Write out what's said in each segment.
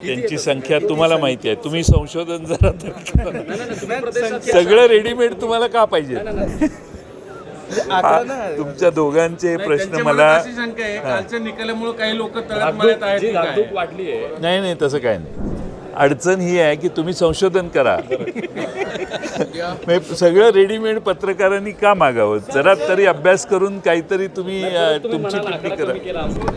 त्यांची संख्या तुम्हाला माहिती आहे. तुम्ही संशोधन जरा तर- सगळं रेडीमेड तुम्हाला का पाहिजे? तुमच्या दोघांचे प्रश्न मला निकालामुळे काही लोक नाही नाही तसं काय नाही. अडचण ही आहे की तुम्ही संशोधन करा. म्हणजे सगळं रेडीमेड पत्रकारांनी का मागावं? जरा तरी अभ्यास करून काहीतरी तुम्ही तुमची टिप्पणी करा केला असं.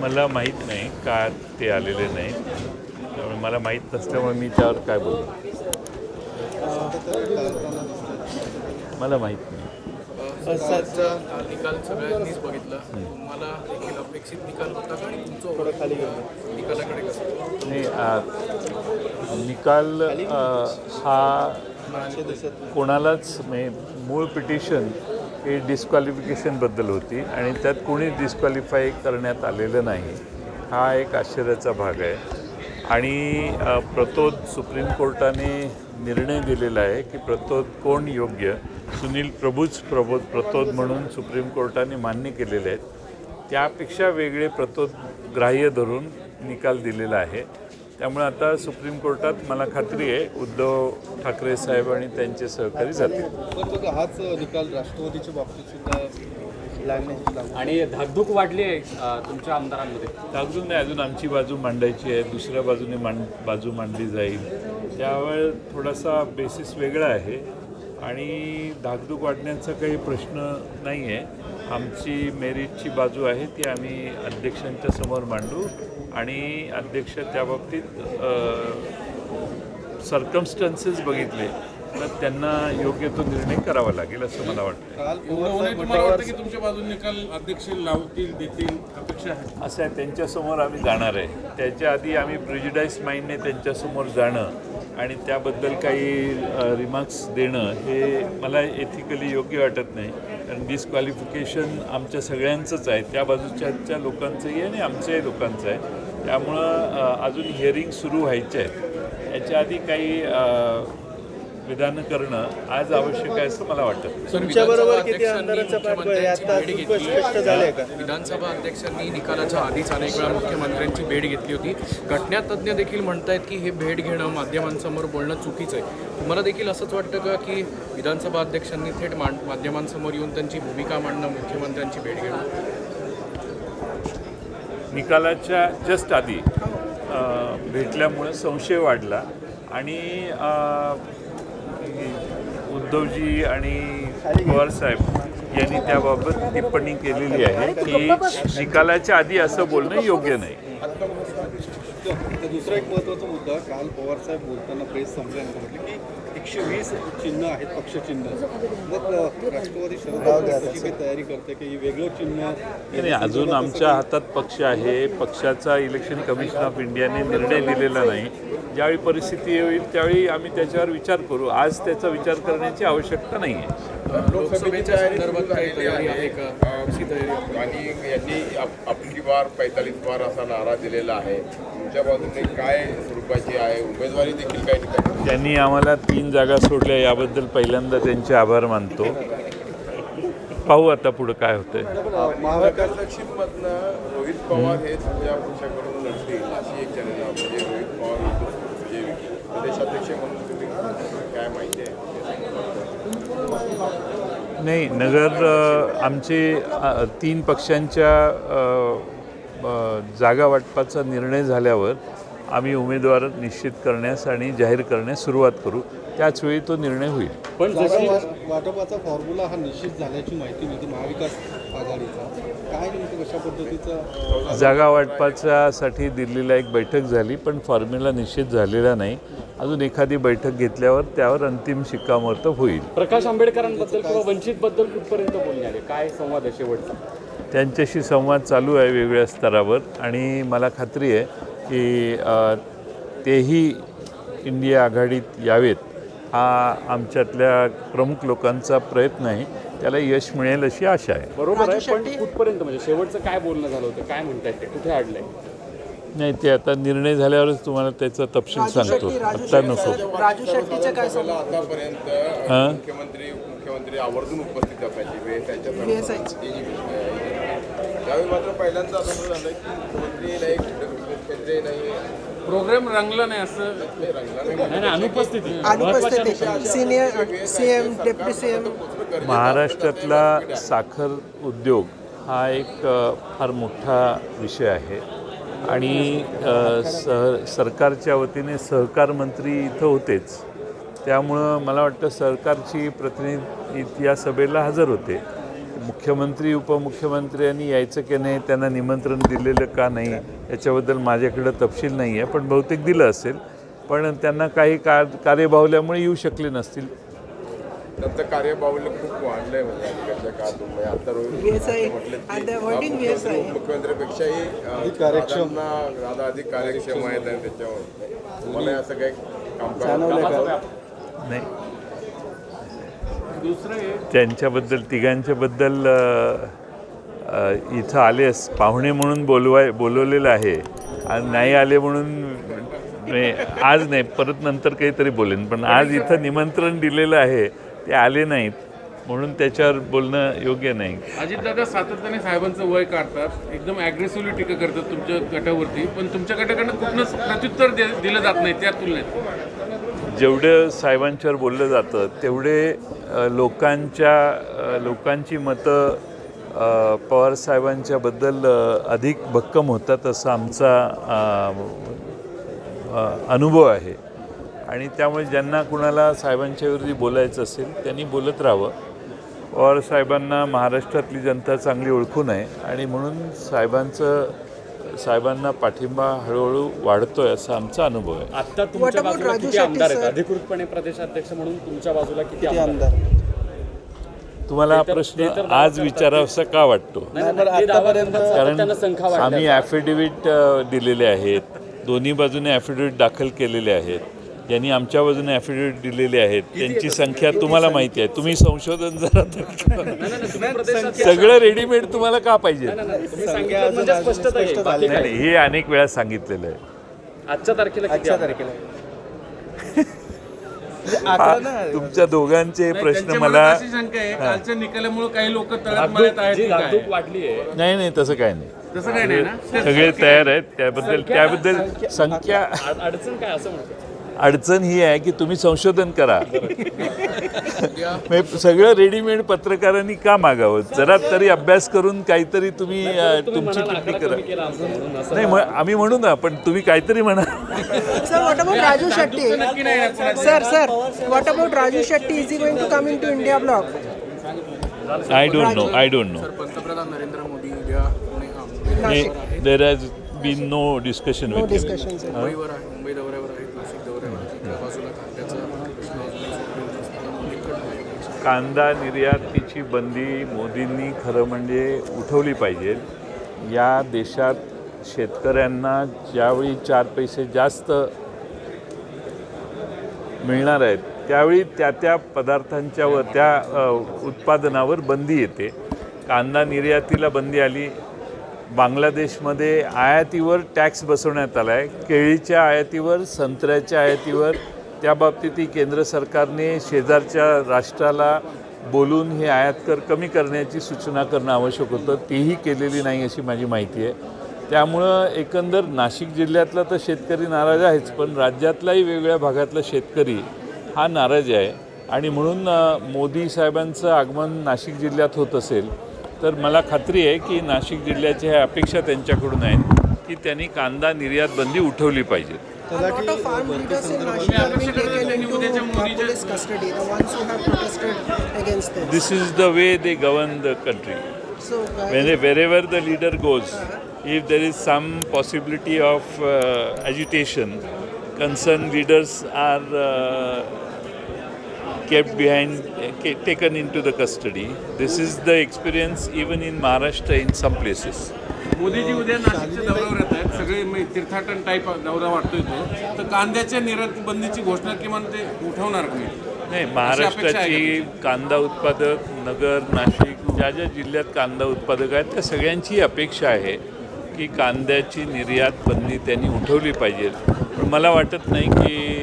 मला माहीत नाही का ते आलेले नाही त्यामुळे मला माहीत नसल्यामुळे मी त्यावर काय बोलू? मला माहीत नाही. निकाल सगळ्यांनीच बघितला. तुम्हाला देखील अपेक्षित निकाल होता का? आणि तुमचं थोडं खाली निकालाकडे कसं? नाही आ, निकाल हा कोणालाच म्हणजे मूळ पिटिशन ही डिस्क्वालिफिकेशनबद्दल होती आणि त्यात कोणी डिस्क्वालिफाय करण्यात आलेलं नाही हा एक आश्चर्याचा भाग आहे. आणि प्रतोद सुप्रीम कोर्टाने निर्णय दिलेला आहे की प्रतोद कोण योग्य? सुनील प्रभूच प्रबोध प्रतोद म्हणून सुप्रीम कोर्टाने मान्य केलेले आहेत. त्यापेक्षा वेगळे प्रतोद ग्राह्य धरून निकाल दिलेला आहे. त्यामुळे आता सुप्रीम कोर्टात मला खात्री आहे उद्धव ठाकरे साहेब आणि त्यांचे सहकारी जातील. पण बघा हाच निकाल राष्ट्रवादीच्या बाबतीत सुद्धा आणि धाकधूक वाढली आहे तुमच्या आमदारांमध्ये? अजून नाही अजून आमची बाजू मांडायची आहे दुसऱ्या बाजूने मांड बाजू मांडली जाईल. त्यावेळेस थोडासा बेसिस वेगळा आहे. आणि धाकधूक वाढण्याचा काही प्रश्न नाही आहे आमची मेरिटची बाजू आहे ती आम्ही अध्यक्षांच्या समोर मांडू आणि अध्यक्ष त्या बाबतीत सर्कमस्टन्सेस बघितले तर त्यांना योग्य तो निर्णय करावा लागेल असं मला वाटतं काल उद्धवने तुम्हाला वाटतं की तुमच्या बाजूने निकाल अध्यक्ष लावतील देतील अपेक्षा आहे? असं आहे त्यांच्यासमोर आम्ही जाणार आहे. त्याच्या आधी आम्ही प्रिजिडाईज माइंडने त्यांच्यासमोर जाणं आणि त्याबद्दल काही रिमार्क्स देणं हे मला एथिकली योग्य वाटत नाही. कारण डिस्क्वालिफिकेशन आमच्या सगळ्यांचंच आहे. त्या बाजूच्या लोकांचंही आहे आणि आमच्याही लोकांचं आहे. त्यामुळं अजून हिअरिंग सुरू व्हायचे आहेत याच्या आधी काही विधानं करणं आज आवश्यक आहे असं मला वाटतं. तुमच्याबरोबर किती आमदारांचा पाठबळ आहे? आता खूप स्पष्ट झालंय का? विधानसभा अध्यक्षांनी निकालाच्या आधीच अनेक वेळा मुख्यमंत्र्यांची भेट घेतली होती. घटनातज्ञ देखील म्हणतायत की हे भेट घेणं माध्यमांसमोर बोलणं चुकीचं आहे. तुम्हाला देखील असंच वाटतं का की विधानसभा अध्यक्षांनी थेट मांड माध्यमांसमोर येऊन त्यांची भूमिका मांडणं मुख्यमंत्र्यांची भेट घेणं? निकालाच्या जस्ट आधी अ, भेटल्यामुळे संशय वाढला आणि अ, उद्धवजी आणि पवारसाहेब यांनी त्याबाबत टिप्पणी केलेली आहे की निकालाच्या आधी असं बोलणं योग्य नाही. दुसरा एक महत्त्वाचा मुद्दा काल पवारसाहेब बोलताना प्रेस संपल्यानंतर म्हटलं की एकशे वीस चिन्ह आहेत पक्षचिन्ह मग राष्ट्रवादी शरद तयारी करते की वेगळं चिन्ह नाही नाही, अजून आमच्या हातात पक्ष आहे. पक्षाचा इलेक्शन कमिशन ऑफ इंडियाने निर्णय दिलेला नाही. ज्यावेळी परिस्थिती होईल त्यावेळी आम्ही त्याच्यावर विचार करू. आज त्याचा विचार करण्याची आवश्यकता नाही आहे लोकसभेच्या संदर्भात काही तयारी आहे का? कशी तयारी आहे? आणि यांनी आप- आपली बार पैतालीस बार असा नारा दिलेला आहे. तुमच्या बाजूने काय स्वरूपाची आहे? उमेदवारी देखील काही ठिकाणी त्यांनी आम्हाला तीन जागा सोडल्या याबद्दल पहिल्यांदा त्यांचे आभार मानतो. पाहू आता पुढं काय होतंय. महाविकास दक्षिणमधनं रोहित पवार हे तुमच्या पक्षाकडून लढतील अशी एक चर्चा म्हणजे रोहित पवार विजय विखे प्रदेशाध्यक्ष म्हणून तुम्ही काय माहिती आहे. नाही नगर आमचे तीन पक्षांच्या जागा वाटपाचा निर्णय झाल्यावर आम्ही उमेदवार निश्चित करण्यास आणि जाहीर करण्यास सुरुवात करू. त्याचवेळी तो निर्णय होईल. पण जशी वाटपाचा फॉर्म्युला हा निश्चित झाल्याची माहिती मिळते महाविकास आघाडीचा. काय नेमकं कशा पद्धतीचा जागा वाटपाच्यासाठी दिल्लीला एक बैठक झाली पण फॉर्म्युला निश्चित झालेला नाही. अजून एखादी बैठक घेतल्यावर त्यावर अंतिम शिक्कामोर्तब होईल. प्रकाश आंबेडकरांबद्दल किंवा वंचितबद्दल कुठपर्यंत बोलणे आले काय संवाद आहे शेवटचा? त्यांच्याशी संवाद चालू आहे वेगवेगळ्या स्तरावर. आणि मला खात्री आहे की तेही इंडिया आघाडीत यावेत. हा आमच्यातल्या प्रमुख लोकांचा प्रयत्न आहे. त्याला यश मिळेल अशी आशा आहे. बरोबर आहे पण कुठपर्यंत? म्हणजे शेवटचं काय बोलणं झालं होतं? काय म्हणतायत ते? कुठे अडलंय नाही ते आता निर्णय झाल्यावरच तुम्हाला त्याचा तपशील सांगतो. आत्ता नको. राजू शेट्टीचं काय आतापर्यंत हां? मुख्यमंत्री मुख्यमंत्री आवर्जून उपस्थित असायचे. वेळ त्यांच्या आहे. त्यावेळी मात्र पहिल्यांदा असं झालं की मुख्यमंत्री नाही मुख्यमंत्री नाही. प्रोग्राम रंगला नाही असं. अनुपस्थिती. अनुपस्थिती. सिनियर सीएम डेप्युटी सीएम महाराष्ट्रातला साखर उद्योग हा एक फार मोठा विषय आहे. आणि सह सरकारच्या वतीने सहकार मंत्री इथं होतेच. त्यामुळं मला वाटतं सरकारची प्रतिनिधी या सभेला हजर होते. मुख्यमंत्री उपमुख्यमंत्र्यांनी यायचं की नाही त्यांना निमंत्रण दिलेलं का नाही याच्याबद्दल माझ्याकडं तपशील नाही आहे पण बहुतेक दिलं असेल. पण त्यांना काही कार कार्यबाहुल्यामुळे येऊ शकले नसतील. त्यांचं कार्यबाहुल्य खूप वाढलंय म्हणजे अलीकडच्या काळातून. म्हणजे आता रोहित. मुख्यमंत्र्यापेक्षाही कार्यक्षम. दादा अधिक कार्यक्षम. आहेत आणि त्याच्यावर. तुम्हाला असं काही काम का? नाही. त्यांच्याबद्दल तिघांच्याबद्दल इथं आलेस पाहुणे म्हणून बोलवाय बोलवलेलं आहे. आणि नाही आले म्हणून नाही, आज नाही परत नंतर काहीतरी बोलेन. पण आज इथं निमंत्रण दिलेलं आहे. ते आले नाहीत. म्हणून त्याच्यावर बोलणं योग्य नाही. अजितदादा सातत्याने साहेबांचं वय काढतात एकदम अग्रेसिव्हली टीका करतात तुमच्या गटावरती पण तुमच्या गटाकडनं कुठनंच प्रत्युत्तर दे- दिलं जात नाही त्या तुलनेत. जेवढं साहेबांच्यावर बोललं जातं तेवढे लोकांच्या लोकांची मतं पवार साहेबांच्याबद्दल अधिक भक्कम होतात असा आमचा अनुभव आहे. आणि त्यामुळे ज्यांना कुणाला साहेबांच्याविरोधी बोलायचं असेल त्यांनी बोलत राहावं. पवार साहेबांना महाराष्ट्रातली जनता चांगली ओळखून आहे आणि म्हणून साहेबांचं साहेबांना पाठिंबा हळूहळू वाढतोय असा आमचा अनुभव आहे. आता तुमच्या बाजूला किती आमदार आहेत? अधिकृतपणे प्रदेशाध्यक्ष म्हणून तुमच्या बाजूला किती आमदार तुम्हाला हा प्रश्न आज विचारावासा का वाटतो? नाही, नाही, बरं, ते दावा आतापर्यंत- करतात, कारण सातत्यानं संख्या वाढल्या आम्ही ॲफिडेव्हिट दिलेले आहेत. दोन्ही बाजूने ॲफिडेव्हिट दाखल केलेले आहेत. ज्यांनी आमच्या बाजूने ॲफिडेव्हिट दिलेले आहेत. त्यांची संख्या तुम्हाला माहिती आहे. तुम्ही संशोधन जरा सगळं रेडीमेड तुम्हाला का पाहिजे? म्हणजे काय हे अनेक वेळा सांगितलेलं आहे. आजच्या तारखेला किती आजच्या आमदार? तारखेला. ना तुमच्या दोघांचे प्रश्न मला मनात अशी शंका आहे. कालच्या निकालामुळे काही लोक काय? नाही नाही तसं काय नाही. तसं काही नाही सगळे तयार आहेत. त्याबद्दल त्याबद्दल संख्या अड- अडचण काय असं म्हणतो? अडचण ही आहे की तुम्ही संशोधन करा. म्हणजे सगळं रेडीमेड पत्रकारांनी का मागावं? जरा तरी अभ्यास करून काहीतरी तुम्ही तुमची टिप्पणी करा. नाही आम्ही म्हणू ना पण तुम्ही काहीतरी म्हणा. Sir what about Raju Shetti? Sir sir what about Raju Shetti? Is going to come in to India block I don't know I don't know पंतप्रधान Narendra Modi there has been no discussion no with discussion sir मुंबईवर आहे मुंबई दौऱ्यावर आहेत नाशिक दौऱ्यावर आहेत त्या बाजूला कांद्याचा प्रश्न अजूनही सुटलेला नसताना मोदींकडनं कांदा निर्यातीची बंदी मोदींनी खरं म्हणजे उठवली पाहिजे. या देशात शेतकऱ्यांना ज्यावेळी चार पैसे जास्त मिळणार आहेत त्यावेळी त्या त्या पदार्थांच्या व त्या अ, उत्पादनावर बंदी येते. कांदा निर्यातीला बंदी आली बांगलादेशमध्ये आयातीवर टॅक्स बसवण्यात आला आहे. केळीच्या आयातीवर संत्र्याच्या आयातीवर त्या बाबतीतही केंद्र सरकारने शेजारच्या राष्ट्राला बोलून हे आयात कर कमी करण्याची सूचना करणं आवश्यक होतं. तेही केलेली नाही अशी माझी माहिती आहे. त्यामुळं एकंदर नाशिक जिल्ह्यातला तर शेतकरी नाराज आहेच पण राज्यातलाही वेगवेगळ्या भागातला शेतकरी हा नाराज आहे. आणि म्हणून मोदी साहेबांचं आगमन नाशिक जिल्ह्यात होत असेल तर मला खात्री आहे की नाशिक जिल्ह्याच्या ह्या अपेक्षा त्यांच्याकडून आहेत की त्यांनी कांदा निर्यात बंदी उठवली पाहिजे. This is the way they govern the country where wherever the leader goes if there is some possibility of agitation concern leaders are kept behind, uh, taken into the custody. This is the experience even in Maharashtra in some places. Modiji उद्या नाशिकच्या दौऱ्यावर येत आहेत. सगळे म- तीर्थाटन type दौरा वाटतोय तो. तर कांद्याच्या निर्यात बंदीची घोषणा किमान ते उठवणार नाही? महाराष्ट्राची कांदा उत्पादक नगर नाशिक ज्या ज्या जिल्ह्यात कांदा उत्पादक आहेत त्या सगळ्यांची अपेक्षा आहे की कांद्याची निर्यात बंदी त्यांनी उठवली पाहिजे. पण मला वाटत नाही की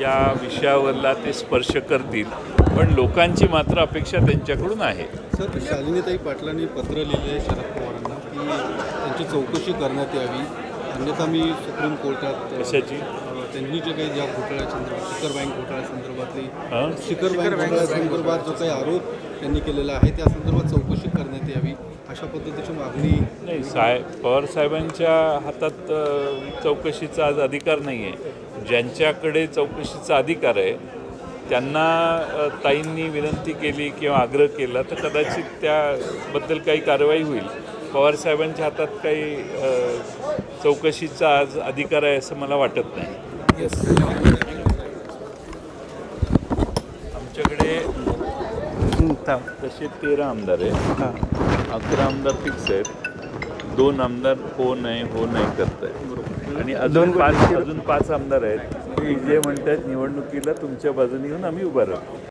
या विषयावरला ते स्पर्श करतील. पण लोकांची मात्र अपेक्षा त्यांच्याकडून आहे. सर शालिनीताई पाटलांनी पत्र लिहिले आहे शरद पवारांना की त्यांची चौकशी करण्यात यावी. अन्यथा मी सुप्रीम कोर्टात कशाची? त्यांनी जे काही ज्या घोटाळ्यासंदर्भात शिखर बँक घोटाळ्यासंदर्भातली हां? शिखर बँक घोटाळ्यासंदर्भात जो काही आरोप त्यांनी केलेला आहे त्या संदर्भात चौकशी करण्यात यावी अशा पद्धतीची मागणी नाही साहेब पवार साहेबांच्या हातात चौकशीचा आज अधिकार नाही आहे ज्यांच्याकडे चौकशीचा अधिकार आहे त्यांना ताईंनी विनंती केली किंवा आग्रह केला तर कदाचित त्याबद्दल काही कारवाई होईल. पवार साहेबांच्या हातात काही चौकशीचा आज अधिकार आहे असं मला वाटत नाही. आमच्याकडे तसे तेरा आमदार आहेत. अकरा आमदार फिक्स आहेत. दोन आमदार हो नाही हो नाही करत आहेत आणि अजून पाच अजून पाच आमदार आहेत की जे म्हणतात निवडणुकीला तुमच्या बाजूने येऊन आम्ही उभा राहतो